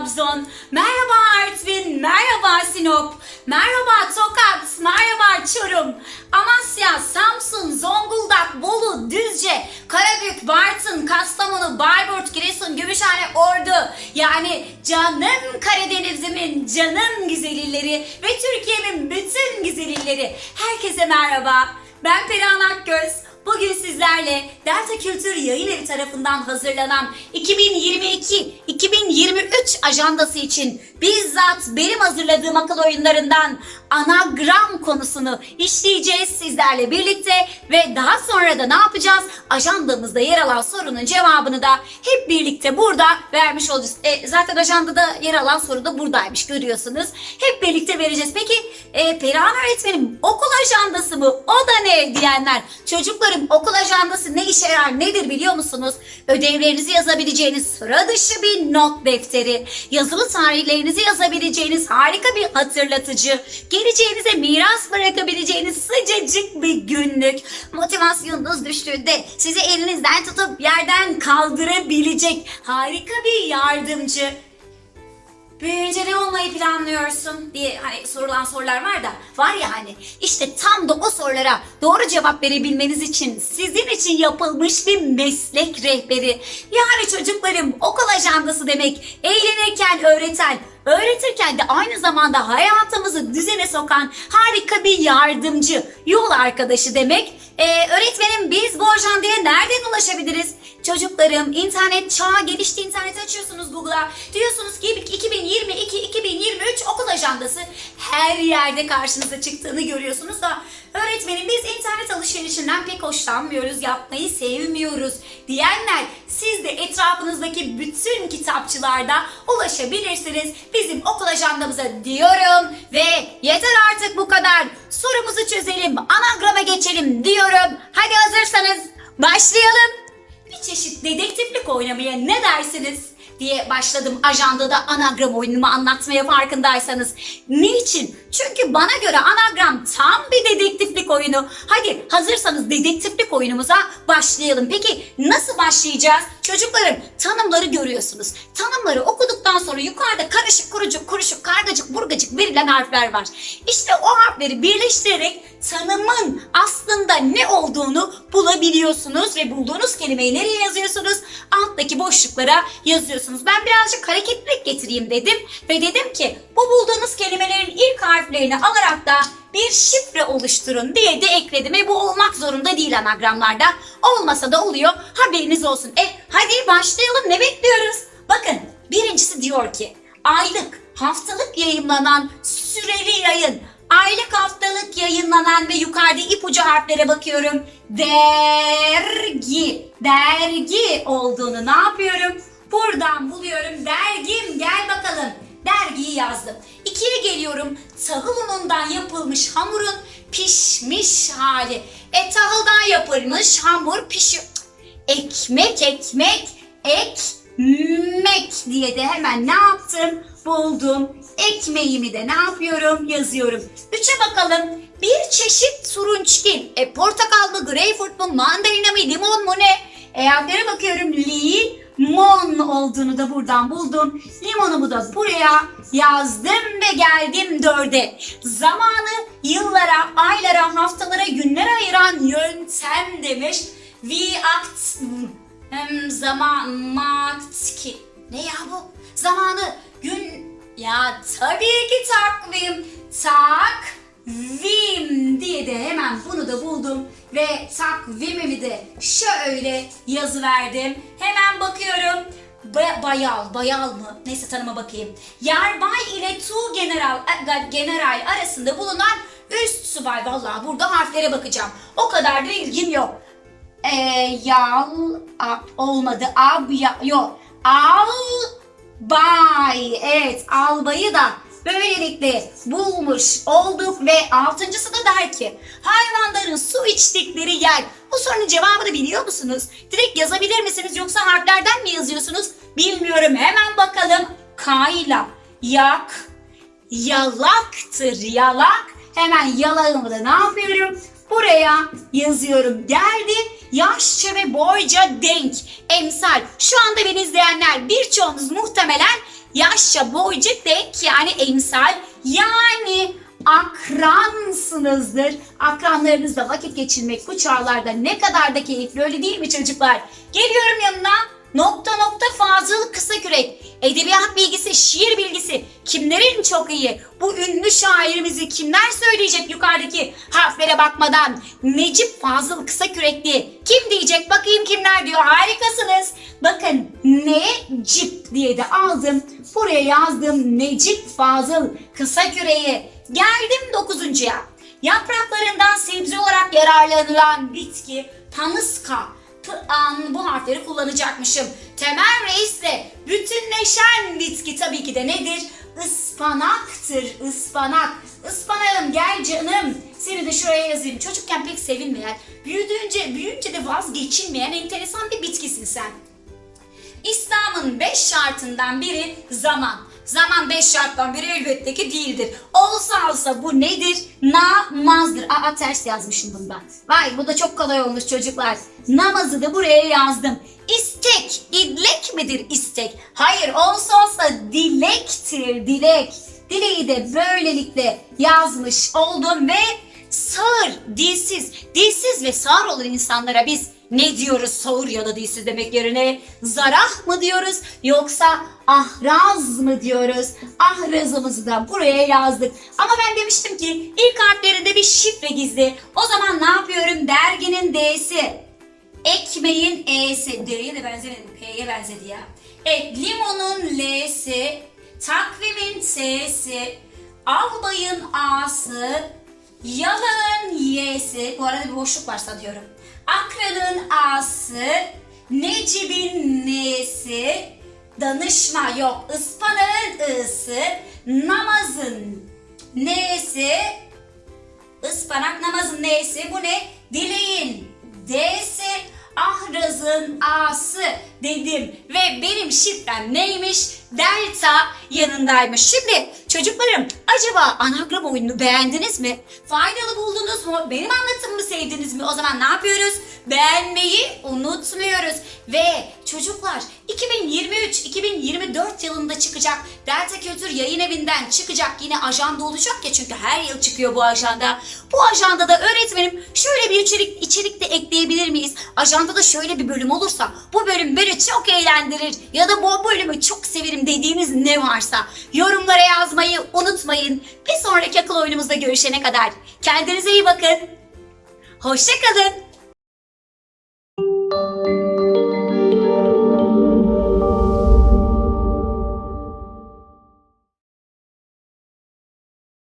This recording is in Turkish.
Trabzon, merhaba Artvin, merhaba Sinop, merhaba Tokat, merhaba Çorum, Amasya, Samsun, Zonguldak, Bolu, Düzce, Karabük, Bartın, Kastamonu, Bayburt, Giresun, Gümüşhane, Ordu. Yani canım Karadeniz'imin canım güzelilleri ve Türkiye'min bütün güzelilleri. Herkese merhaba. Ben Perihan Akgöz. Bugün sizlerle Delta Kültür Yayın Evi tarafından hazırlanan 2022-2023 ajandası için bizzat benim hazırladığım akıl oyunlarından anagram konusunu işleyeceğiz sizlerle birlikte ve daha sonra da ne yapacağız? Ajandamızda yer alan sorunun cevabını da hep birlikte burada vermiş olacağız. E, zaten ajandada yer alan soru da buradaymış görüyorsunuz. Hep birlikte vereceğiz. Peki e, Perihan öğretmenim okul ajandası mı? O da ne diyenler? Çocuklarım okul ajandası ne işe yarar nedir biliyor musunuz? Ödevlerinizi yazabileceğiniz sıra dışı bir not defteri, yazılı tarihlerinizi yazabileceğiniz harika bir hatırlatıcı, geleceğinize miras bırakabileceğiniz sıcacık bir günlük, motivasyonunuz düştüğünde sizi elinizden tutup yerden kaldırabilecek harika bir yardımcı, Büyüyünce ne olmayı planlıyorsun diye hani sorulan sorular var da var ya hani işte tam da o sorulara doğru cevap verebilmeniz için sizin için yapılmış bir meslek rehberi. Yani çocuklarım okul ajandası demek eğlenirken öğreten, öğretirken de aynı zamanda hayatımızı düzene sokan harika bir yardımcı, yol arkadaşı demek. Ee, öğretmenim biz bu ajandaya nereden ulaşabiliriz? Çocuklarım internet çağı gelişti internet açıyorsunuz Google'a. Diyorsunuz ki 2022-2023 okul ajandası her yerde karşınıza çıktığını görüyorsunuz da öğretmenim alışverişinden pek hoşlanmıyoruz, yapmayı sevmiyoruz diyenler siz de etrafınızdaki bütün kitapçılarda ulaşabilirsiniz bizim okul ajandamıza diyorum ve yeter artık bu kadar sorumuzu çözelim anagrama geçelim diyorum. Hadi hazırsanız başlayalım bir çeşit dedektiflik oynamaya ne dersiniz diye başladım ajandada anagram oyunumu anlatmaya farkındaysanız. Niçin? Çünkü bana göre anagram tam bir dedektiflik oyunu. Hadi hazırsanız dedektiflik oyunumuza başlayalım. Peki nasıl başlayacağız? Çocuklarım tanımları görüyorsunuz. Tanımları okuduktan sonra yukarıda karışık kurucuk kuruşuk kargacık burgacık verilen harfler var. İşte o harfleri birleştirerek tanımın aslında ne olduğunu bulabiliyorsunuz ve bulduğunuz kelimeyi nereye yazıyorsunuz? Alttaki boşluklara yazıyorsunuz. Ben birazcık hareketlilik getireyim dedim ve dedim ki bu bulduğunuz kelimelerin ilk harflerini alarak da bir şifre oluşturun diye de ekledim. E bu olmak zorunda değil anagramlarda. Olmasa da oluyor. Haberiniz olsun. E hadi başlayalım. Ne bekliyoruz? Bakın birincisi diyor ki aylık, haftalık yayınlanan süreli yayın. Aylık haftalık yayınlanan ve yukarıda ipucu harflere bakıyorum. Dergi. Dergi olduğunu ne yapıyorum? Buradan buluyorum. Dergim gel bakalım. Dergiyi yazdım. İkiye geliyorum. Tahıl unundan yapılmış hamurun pişmiş hali. E tahıldan yapılmış hamur pişiyor. Ekmek ekmek ekmek diye de hemen ne yaptım? Buldum. Ekmeğimi de ne yapıyorum? Yazıyorum. Üçe bakalım. Bir çeşit turunçgil. E portakal mı, greyfurt mu, mandalina mı, limon mu ne? E harflere bakıyorum. Limon olduğunu da buradan buldum. Limonumu da buraya yazdım ve geldim dörde. Zamanı yıllara, aylara, haftalara, günlere ayıran yöntem demiş. We act hem zaman matki. Ne ya bu? Zamanı gün ya tabii ki takvim. Takvim diye de hemen bunu da buldum ve takvimimi de şöyle yazı verdim. Hemen bakıyorum. Ba- bayal, bayal mı? Neyse tanıma bakayım. Yarbay ile tu general e, general arasında bulunan üst subay. Vallahi burada harflere bakacağım. O kadar da ilgim yok. E, yal a, olmadı. Ab ya, yok. Al bay. Evet albayı da böylelikle bulmuş olduk ve altıncısı da der ki hayvanların su içtikleri yer. Bu sorunun cevabını biliyor musunuz? Direkt yazabilir misiniz yoksa harflerden mi yazıyorsunuz? Bilmiyorum. Hemen bakalım. Kayla, yak, yalaktır yalak. Hemen yalağımı da ne yapıyorum? Buraya yazıyorum. Geldi yaşça ve boyca denk, emsal. Şu anda beni izleyenler birçoğunuz muhtemelen yaşça boyca denk yani emsal yani akransınızdır. Akranlarınızla vakit geçirmek bu çağlarda ne kadar da keyifli öyle değil mi çocuklar? Geliyorum yanına. Nokta nokta Fazıl Kısakürek. Edebiyat bilgisi, şiir bilgisi kimlerin çok iyi? Bu ünlü şairimizi kimler söyleyecek yukarıdaki harflere bakmadan? Necip Fazıl Kısakürekli. Kim diyecek? Bakayım kimler diyor. Harikasınız. Bakın Necip diye de aldım. Buraya yazdım Necip Fazıl Kısakürek'i. Geldim dokuzuncuya. Yapraklarından sebze olarak yararlanılan bitki pamıska. P-an bu harfleri kullanacakmışım. Temel Reis de bütünleşen bitki tabii ki de nedir? Ispanaktır, ıspanak. Ispanağım gel canım. Seni de şuraya yazayım. Çocukken pek sevilmeyen, büyüdüğünce, büyüyünce de vazgeçilmeyen enteresan bir bitkisin sen. İslam'ın beş şartından biri zaman. Zaman beş şarttan biri elbette ki değildir. Olsa olsa bu nedir? Namazdır. Aa ters yazmışım bunda. Vay bu da çok kolay olmuş çocuklar. Namazı da buraya yazdım. İstek, idlek midir istek? Hayır olsa olsa dilektir, dilek. Dileği de böylelikle yazmış oldum ve sağır, dilsiz, dilsiz ve sağır olan insanlara biz ne diyoruz sağır ya da dilsiz demek yerine zarah mı diyoruz yoksa ahraz mı diyoruz? Ahrazımızı da buraya yazdık. Ama ben demiştim ki ilk harflerinde bir şifre gizli. O zaman ne yapıyorum? Derginin D'si. Ekmeğin E'si. D'ye de benzemedi. P'ye benzedi ya. Evet limonun L'si. Takvimin S'si. Albayın A'sı. Yalağın Y'si. Bu arada bir boşluk var sanıyorum. Akranın A'sı. Necibin N'si. Danışma yok. Ispanağın I'sı. Namazın N'si. Ispanak namazın N'si. Bu ne? Dileğin D'si. Ahrazın A'sı dedim. Ve benim şifrem neymiş? Delta yanındaymış. Şimdi çocuklarım acaba anagram oyununu beğendiniz mi? Faydalı buldunuz mu? Benim anlatımımı sevdiniz mi? O zaman ne yapıyoruz? Beğenmeyi unutmuyoruz. Ve çocuklar 2023-2024 yılında çıkacak Delta Kültür Yayın Evi'nden çıkacak yine ajanda olacak ya çünkü her yıl çıkıyor bu ajanda. Bu ajandada öğretmenim şöyle bir içerik, içerik de ekleyebilir miyiz? Ajandada şöyle bir bölüm olursa bu bölüm beni çok eğlendirir ya da bu bölümü çok severim dediğiniz ne varsa yorumlara yazmayı unutmayın. Bir sonraki akıl oyunumuzda görüşene kadar kendinize iyi bakın. Hoşçakalın.